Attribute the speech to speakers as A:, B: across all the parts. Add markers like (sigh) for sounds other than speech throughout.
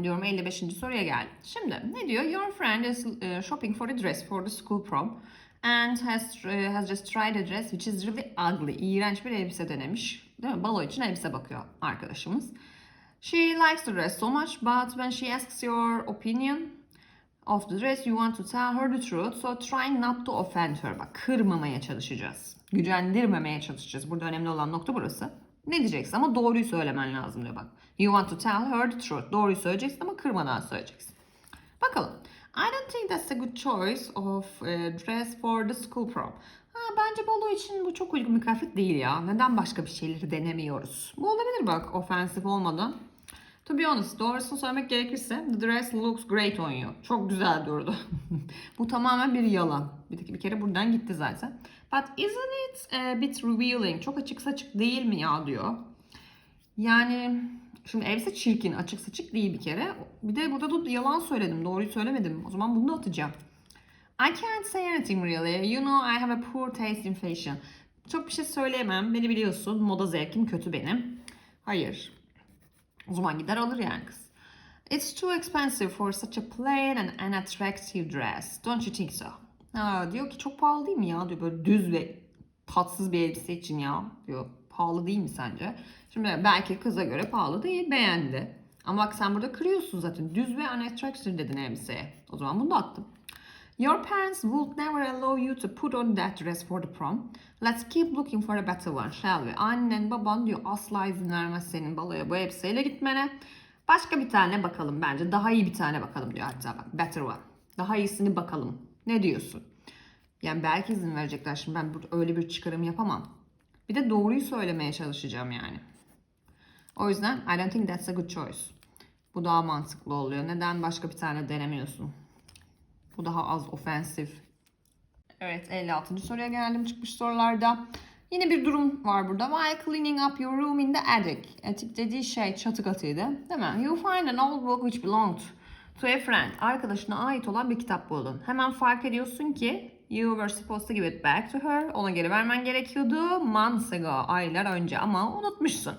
A: ediyorum 55. soruya geldim. Şimdi ne diyor? Your friend is uh, shopping for a dress for the school prom and has uh, has just tried a dress which is really ugly. İğrenç bir elbise denemiş. Değil mi? Balo için elbise bakıyor arkadaşımız. She likes the dress so much but when she asks your opinion of the dress you want to tell her the truth. So trying not to offend her. Bak kırmamaya çalışacağız. Gücendirmemeye çalışacağız. Burada önemli olan nokta burası. Ne diyeceksin ama doğruyu söylemen lazım diyor bak. You want to tell her the truth. Doğruyu söyleyeceksin ama kırmadan söyleyeceksin. Bakalım. I don't think that's a good choice of uh, dress for the school prom. Ha, bence balo için bu çok uygun bir kıyafet değil ya. Neden başka bir şeyleri denemiyoruz? Bu olabilir bak ofensif olmadan. To be honest, doğrusunu söylemek gerekirse the dress looks great on you. Çok güzel durdu. (laughs) Bu tamamen bir yalan. Bir, bir kere buradan gitti zaten. But isn't it a bit revealing? Çok açık saçık değil mi ya diyor. Yani şimdi elbise çirkin, açık saçık değil bir kere. Bir de burada da yalan söyledim, doğruyu söylemedim. O zaman bunu da atacağım. I can't say anything really. You know I have a poor taste in fashion. Çok bir şey söyleyemem. Beni biliyorsun. Moda zevkim kötü benim. Hayır. O zaman gider alır yani kız. It's too expensive for such a plain and unattractive dress. Don't you think so? Ha, diyor ki çok pahalı değil mi ya? Diyor böyle düz ve tatsız bir elbise için ya. Diyor pahalı değil mi sence? Şimdi belki kıza göre pahalı değil beğendi. Ama bak sen burada kırıyorsun zaten. Düz ve unattractive dedin elbiseye. O zaman bunu da attım. Your parents would never allow you to put on that dress for the prom. Let's keep looking for a better one, shall we? Annen baban diyor asla izin vermez senin baloya bu elbiseyle gitmene. Başka bir tane bakalım bence. Daha iyi bir tane bakalım diyor hatta bak. Better one. Daha iyisini bakalım. Ne diyorsun? Yani belki izin verecekler. Şimdi ben burada öyle bir çıkarım yapamam. Bir de doğruyu söylemeye çalışacağım yani. O yüzden I don't think that's a good choice. Bu daha mantıklı oluyor. Neden başka bir tane denemiyorsun? Bu daha az ofensif. Evet 56. soruya geldim çıkmış sorularda. Yine bir durum var burada. While cleaning up your room in the attic. Attic dediği şey çatı katıydı. Değil mi? You find an old book which belonged to a friend. Arkadaşına ait olan bir kitap buldun. Hemen fark ediyorsun ki you were supposed to give it back to her. Ona geri vermen gerekiyordu months ago. Aylar önce ama unutmuşsun.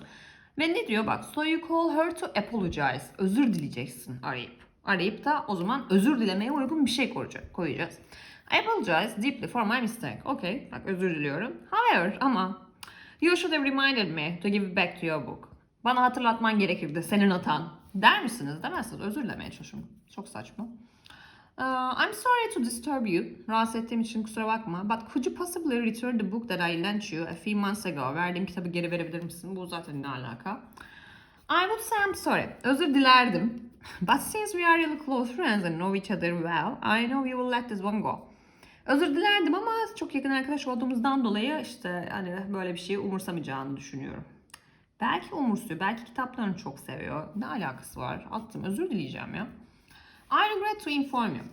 A: Ve ne diyor bak. So you call her to apologize. Özür dileyeceksin arayıp. Arayıp da o zaman özür dilemeye uygun bir şey koyacağız. I apologize deeply for my mistake. Okay, bak özür diliyorum. However ama you should have reminded me to give back to your book. Bana hatırlatman gerekirdi senin hatan. Der misiniz? Demezsiniz. Özür dilemeye çalışıyorum. Çok saçma. Uh, I'm sorry to disturb you. Rahatsız ettiğim için kusura bakma. But could you possibly return the book that I lent you a few months ago? Verdiğim kitabı geri verebilir misin? Bu zaten ne alaka? I would say I'm sorry. Özür dilerdim. But since we are really close friends and know each other well, I know you will let this one go. Özür dilerdim ama çok yakın arkadaş olduğumuzdan dolayı işte hani böyle bir şeyi umursamayacağını düşünüyorum. Belki umursuyor, belki kitaplarını çok seviyor. Ne alakası var? Attım, özür dileyeceğim ya. I regret to inform you.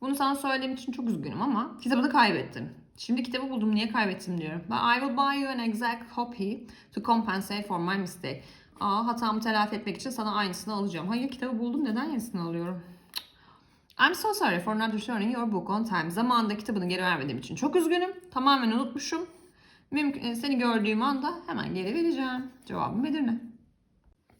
A: Bunu sana söylediğim için çok üzgünüm ama kitabını kaybettim. Şimdi kitabı buldum niye kaybettim diyorum. But I will buy you an exact copy to compensate for my mistake. Aa, hatamı telafi etmek için sana aynısını alacağım. Hayır kitabı buldum neden yenisini alıyorum? I'm so sorry for not returning your book on time. Zamanında kitabını geri vermediğim için çok üzgünüm. Tamamen unutmuşum. Mümkün, e, seni gördüğüm anda hemen geri vereceğim. Cevabım Edirne.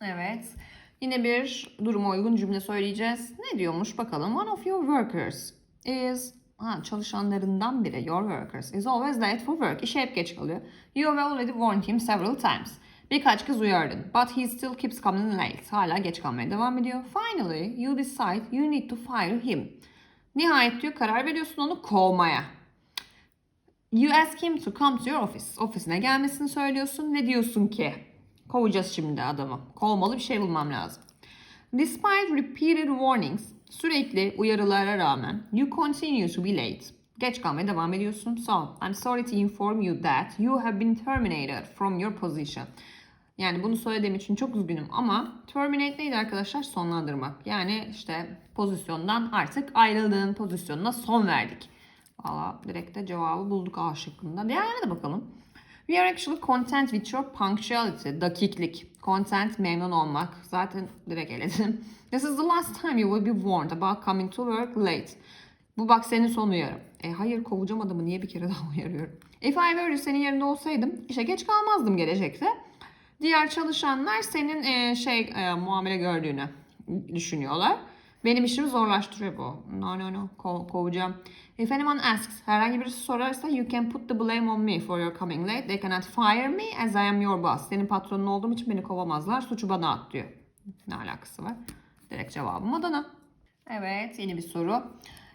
A: Evet. Yine bir duruma uygun cümle söyleyeceğiz. Ne diyormuş bakalım. One of your workers is ha, çalışanlarından biri, your workers, is always late for work. İşe hep geç kalıyor. You have already warned him several times. Birkaç kez uyardın. But he still keeps coming late. Hala geç kalmaya devam ediyor. Finally, you decide you need to fire him. Nihayet diyor karar veriyorsun onu kovmaya. You ask him to come to your office. Ofisine gelmesini söylüyorsun. Ne diyorsun ki? Kovacağız şimdi adamı. Kovmalı bir şey bulmam lazım. Despite repeated warnings, sürekli uyarılara rağmen you continue to be late. Geç kalmaya devam ediyorsun. So, I'm sorry to inform you that you have been terminated from your position. Yani bunu söylediğim için çok üzgünüm ama terminate neydi arkadaşlar? Sonlandırmak. Yani işte pozisyondan artık ayrıldığın pozisyonuna son verdik. Valla direkt de cevabı bulduk A şıkkında. Diğerlerine de bakalım. We are actually content with your punctuality. Dakiklik. Content memnun olmak. Zaten direkt eledim. (laughs) This is the last time you will be warned about coming to work late. Bu bak senin son uyarı. E hayır kovacağım adamı niye bir kere daha (laughs) uyarıyorum? If I were you senin yerinde olsaydım işe geç kalmazdım gelecekte. Diğer çalışanlar senin e, şey e, muamele gördüğünü düşünüyorlar. Benim işimi zorlaştırıyor bu. No no no Ko- kovacağım. If anyone asks, herhangi birisi sorarsa you can put the blame on me for your coming late. They cannot fire me as I am your boss. Senin patronun olduğum için beni kovamazlar. Suçu bana at diyor. Ne alakası var? Direkt cevabım Adana. Evet yeni bir soru.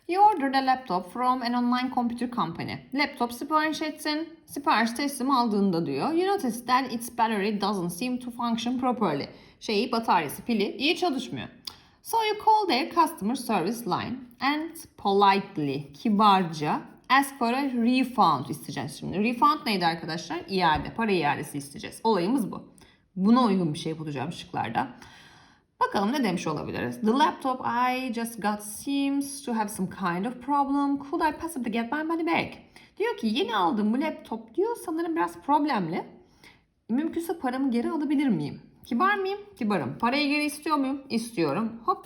A: You ordered a laptop from an online computer company. Laptop sipariş ettin. Sipariş teslim aldığında diyor. You notice that its battery doesn't seem to function properly. Şeyi bataryası pili iyi çalışmıyor. So you call their customer service line and politely, kibarca ask for a refund isteyeceğiz şimdi. Refund neydi arkadaşlar? İade, para iadesi isteyeceğiz. Olayımız bu. Buna uygun bir şey bulacağım şıklarda. Bakalım ne demiş olabiliriz. The laptop I just got seems to have some kind of problem. Could I possibly get my money back? Diyor ki yeni aldığım bu laptop diyor sanırım biraz problemli. Mümkünse paramı geri alabilir miyim? Kibar mıyım? Kibarım. Parayı geri istiyor muyum? İstiyorum. Hop.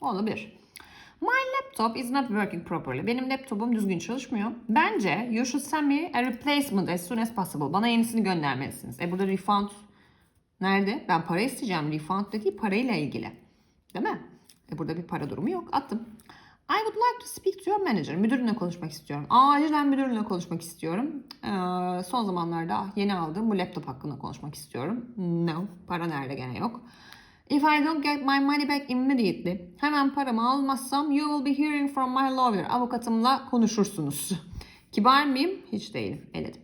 A: Oldu bir. My laptop is not working properly. Benim laptopum düzgün çalışmıyor. Bence you should send me a replacement as soon as possible. Bana yenisini göndermelisiniz. E burada refund nerede? Ben para isteyeceğim. Refund dediği parayla ilgili. Değil mi? E burada bir para durumu yok. Attım. I would like to speak to your manager. Müdürünle konuşmak istiyorum. Acilen müdürünle konuşmak istiyorum. Ee, son zamanlarda yeni aldığım bu laptop hakkında konuşmak istiyorum. No. Para nerede gene yok. If I don't get my money back immediately, hemen paramı almazsam you will be hearing from my lawyer. Avukatımla konuşursunuz. (laughs) Kibar mıyım? Hiç değilim. Eledim.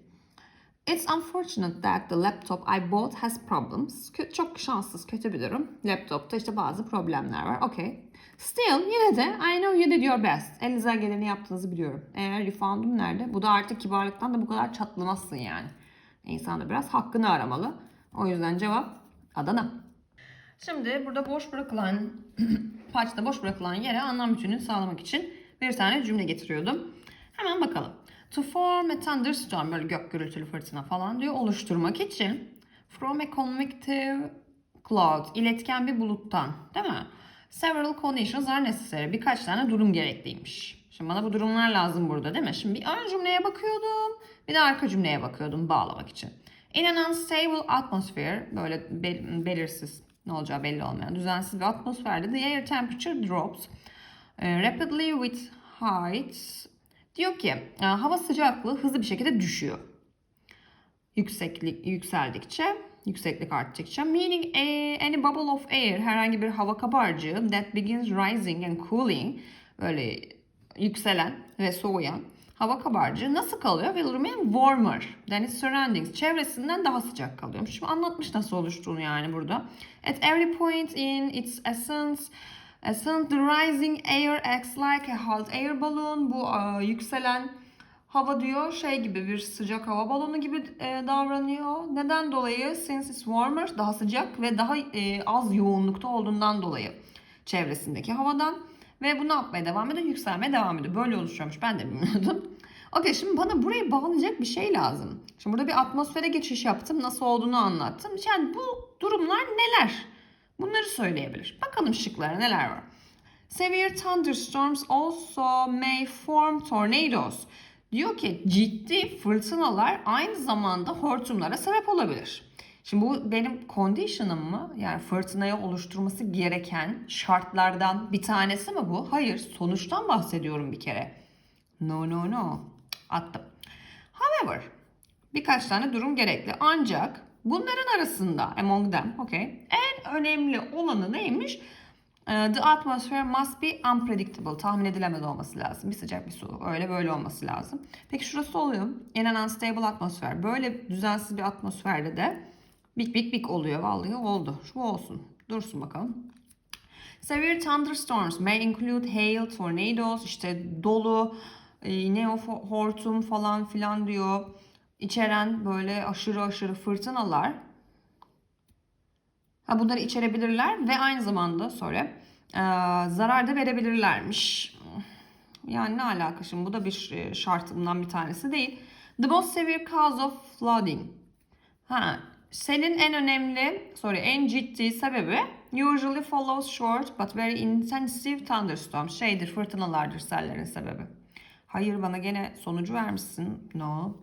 A: It's unfortunate that the laptop I bought has problems. Kö- çok şanssız, kötü bir durum. Laptopta işte bazı problemler var. Okay. Still, yine de I know you did your best. Elinizden geleni yaptığınızı biliyorum. Eğer refundum nerede? Bu da artık kibarlıktan da bu kadar çatlamazsın yani. İnsan da biraz hakkını aramalı. O yüzden cevap Adana. Şimdi burada boş bırakılan, (clears throat) parçada boş bırakılan yere anlam bütünlüğünü sağlamak için bir tane cümle getiriyordum. Hemen bakalım. To form a thunderstorm, böyle gök gürültülü fırtına falan diyor, oluşturmak için from a convective cloud, iletken bir buluttan, değil mi? Several conditions are necessary. Birkaç tane durum gerekliymiş. Şimdi bana bu durumlar lazım burada değil mi? Şimdi bir ön cümleye bakıyordum, bir de arka cümleye bakıyordum bağlamak için. In an unstable atmosphere, böyle bel- belirsiz, ne olacağı belli olmayan düzensiz bir atmosferde the air temperature drops e, rapidly with heights. Diyor ki e, hava sıcaklığı hızlı bir şekilde düşüyor. Yükseklik yükseldikçe, yükseklik arttıkça meaning a, any bubble of air herhangi bir hava kabarcığı that begins rising and cooling böyle yükselen ve soğuyan hava kabarcığı nasıl kalıyor? Will remain warmer than its surroundings. Çevresinden daha sıcak kalıyormuş. Şimdi anlatmış nasıl oluştuğunu yani burada. At every point in its essence, essence the rising air acts like a hot air balloon. Bu e, yükselen hava diyor şey gibi bir sıcak hava balonu gibi e, davranıyor. Neden dolayı? Since it's warmer, daha sıcak ve daha e, az yoğunlukta olduğundan dolayı çevresindeki havadan. Ve bu ne yapmaya devam ediyor? Yükselmeye devam ediyor. Böyle oluşuyormuş. Ben de bilmiyordum. (laughs) Okey şimdi bana burayı bağlayacak bir şey lazım. Şimdi burada bir atmosfere geçiş yaptım. Nasıl olduğunu anlattım. Yani bu durumlar neler? Bunları söyleyebilir. Bakalım şıklara neler var. Severe thunderstorms also may form tornadoes. Diyor ki ciddi fırtınalar aynı zamanda hortumlara sebep olabilir. Şimdi bu benim condition'ım mı? Yani fırtınayı oluşturması gereken şartlardan bir tanesi mi bu? Hayır, sonuçtan bahsediyorum bir kere. No no no. Attım. However, birkaç tane durum gerekli. Ancak bunların arasında among them, okay, en önemli olanı neymiş? Ee, The atmosphere must be unpredictable. Tahmin edilemez olması lazım. Bir sıcak bir soğuk. Öyle böyle olması lazım. Peki şurası oluyor. In an unstable atmosphere. Böyle düzensiz bir atmosferde de big big big oluyor. Vallahi oldu. Şu olsun. Dursun bakalım. Severe thunderstorms may include hail, tornadoes, işte dolu, e, ne o hortum falan filan diyor. İçeren böyle aşırı aşırı fırtınalar. Ha, bunları içerebilirler ve aynı zamanda sonra e, zarar da verebilirlermiş. Yani ne alaka şimdi bu da bir e, şartından bir tanesi değil. The most severe cause of flooding. Ha, selin en önemli, sorry en ciddi sebebi usually follows short but very intensive thunderstorms. Şeydir, fırtınalardır sellerin sebebi. Hayır bana gene sonucu vermişsin. No.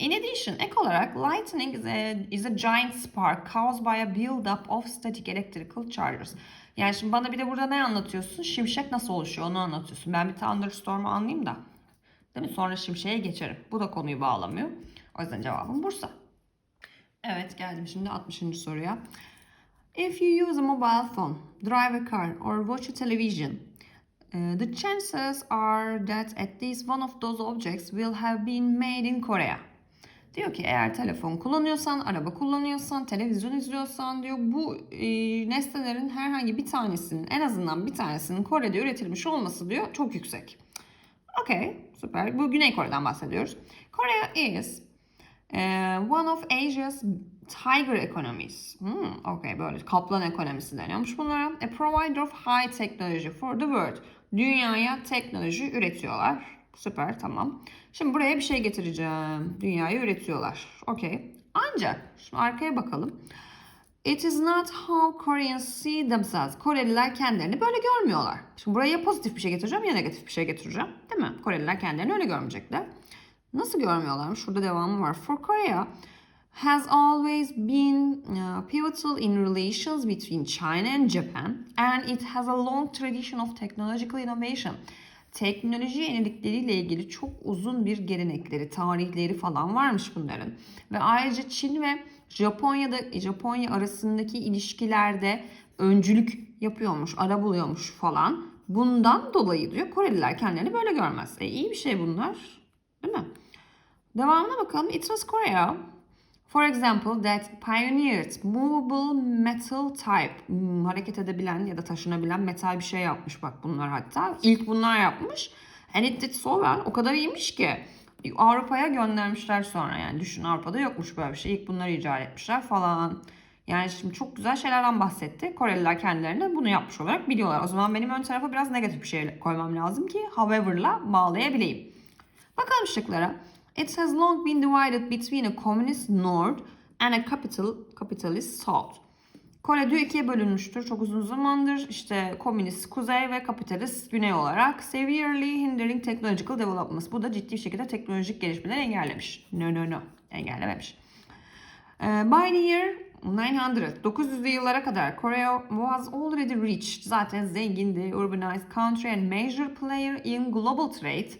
A: In addition, ek olarak lightning is a, is a giant spark caused by a build-up of static electrical charges. Yani şimdi bana bir de burada ne anlatıyorsun? Şimşek nasıl oluşuyor onu anlatıyorsun. Ben bir thunderstorm'u anlayayım da. Değil mi? Sonra şimşeğe geçerim. Bu da konuyu bağlamıyor. O yüzden cevabım Bursa. Evet geldim şimdi 60. soruya. If you use a mobile phone, drive a car or watch a television, uh, the chances are that at least one of those objects will have been made in Korea. Diyor ki eğer telefon kullanıyorsan, araba kullanıyorsan, televizyon izliyorsan diyor bu e, nesnelerin herhangi bir tanesinin en azından bir tanesinin Kore'de üretilmiş olması diyor çok yüksek. Okay, süper. Bu Güney Kore'den bahsediyoruz. Korea is eh, one of Asia's tiger economies. Hmm, okay, böyle kaplan ekonomisi deniyormuş bunlara. A provider of high technology for the world. Dünyaya teknoloji üretiyorlar. Süper, tamam. Şimdi buraya bir şey getireceğim. Dünyayı üretiyorlar. Okay. Ancak, şimdi arkaya bakalım. It is not how Koreans see themselves. Koreliler kendilerini böyle görmüyorlar. Şimdi buraya ya pozitif bir şey getireceğim ya negatif bir şey getireceğim. Değil mi? Koreliler kendilerini öyle görmeyecekler. Nasıl görmüyorlar? Şurada devamı var. For Korea has always been uh, pivotal in relations between China and Japan and it has a long tradition of technological innovation. Teknoloji yenilikleriyle ilgili çok uzun bir gelenekleri, tarihleri falan varmış bunların. Ve ayrıca Çin ve Japonya'da Japonya arasındaki ilişkilerde öncülük yapıyormuş, ara buluyormuş falan. Bundan dolayı diyor Koreliler kendilerini böyle görmez. E iyi bir şey bunlar. Değil mi? Devamına bakalım. It was Korea For example, that pioneered movable metal type. Hmm, hareket edebilen ya da taşınabilen metal bir şey yapmış bak bunlar hatta. İlk bunlar yapmış. And it did so well. O kadar iyiymiş ki. Avrupa'ya göndermişler sonra yani. Düşün Avrupa'da yokmuş böyle bir şey. İlk bunları icat etmişler falan. Yani şimdi çok güzel şeylerden bahsetti. Koreliler kendilerine bunu yapmış olarak biliyorlar. O zaman benim ön tarafa biraz negatif bir şey koymam lazım ki however'la bağlayabileyim. Bakalım şıklara. It has long been divided between a communist north and a capital, capitalist south. Kore diyor ikiye bölünmüştür çok uzun zamandır. İşte komünist kuzey ve kapitalist güney olarak severely hindering technological developments. Bu da ciddi bir şekilde teknolojik gelişmeleri engellemiş. No no no engellememiş. Ee, by the year 900, 900'lü yıllara kadar Korea was already rich. Zaten zengindi, urbanized country and major player in global trade.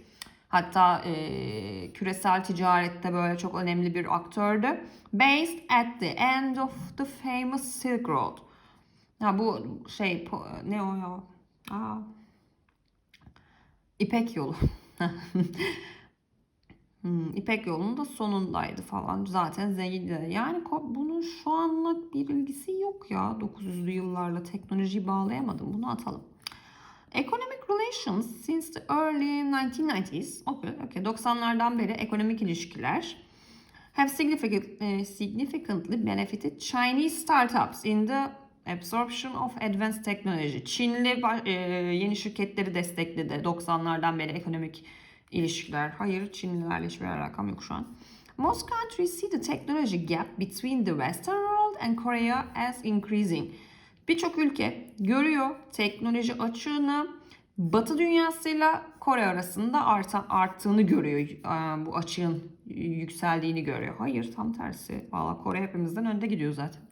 A: Hatta e, küresel ticarette böyle çok önemli bir aktördü. Based at the end of the famous Silk Road. Ha bu şey ne o ya? Aa. İpek yolu. (laughs) Hmm, İpek yolunun da sonundaydı falan. Zaten zengindi. Yani bunun şu anlık bir ilgisi yok ya. 900'lü yıllarla teknolojiyi bağlayamadım. Bunu atalım. Economic relations since the early 1990s. Okay, okay. 90'lardan beri ekonomik ilişkiler have significant, eh, significantly benefited Chinese startups in the absorption of advanced technology. Çinli eh, yeni şirketleri destekledi 90'lardan beri ekonomik ilişkiler. Hayır, Çinlilerle hiçbir alakam yok şu an. Most countries see the technology gap between the Western world and Korea as increasing. Birçok ülke görüyor teknoloji açığını Batı dünyasıyla Kore arasında arta, arttığını görüyor. Ee, Bu açığın yükseldiğini görüyor. Hayır tam tersi. Valla Kore hepimizden önde gidiyor zaten.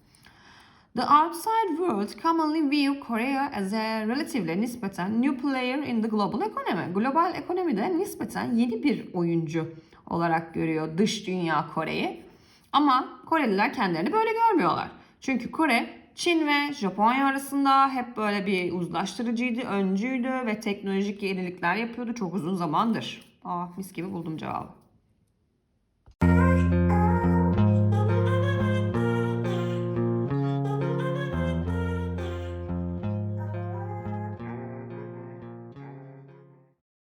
A: The outside world commonly view Korea as a relatively nispeten new player in the global economy. Global ekonomide nispeten yeni bir oyuncu olarak görüyor dış dünya Kore'yi. Ama Koreliler kendilerini böyle görmüyorlar. Çünkü Kore Çin ve Japonya arasında hep böyle bir uzlaştırıcıydı, öncüydü ve teknolojik yenilikler yapıyordu çok uzun zamandır. Aa mis gibi buldum cevabı.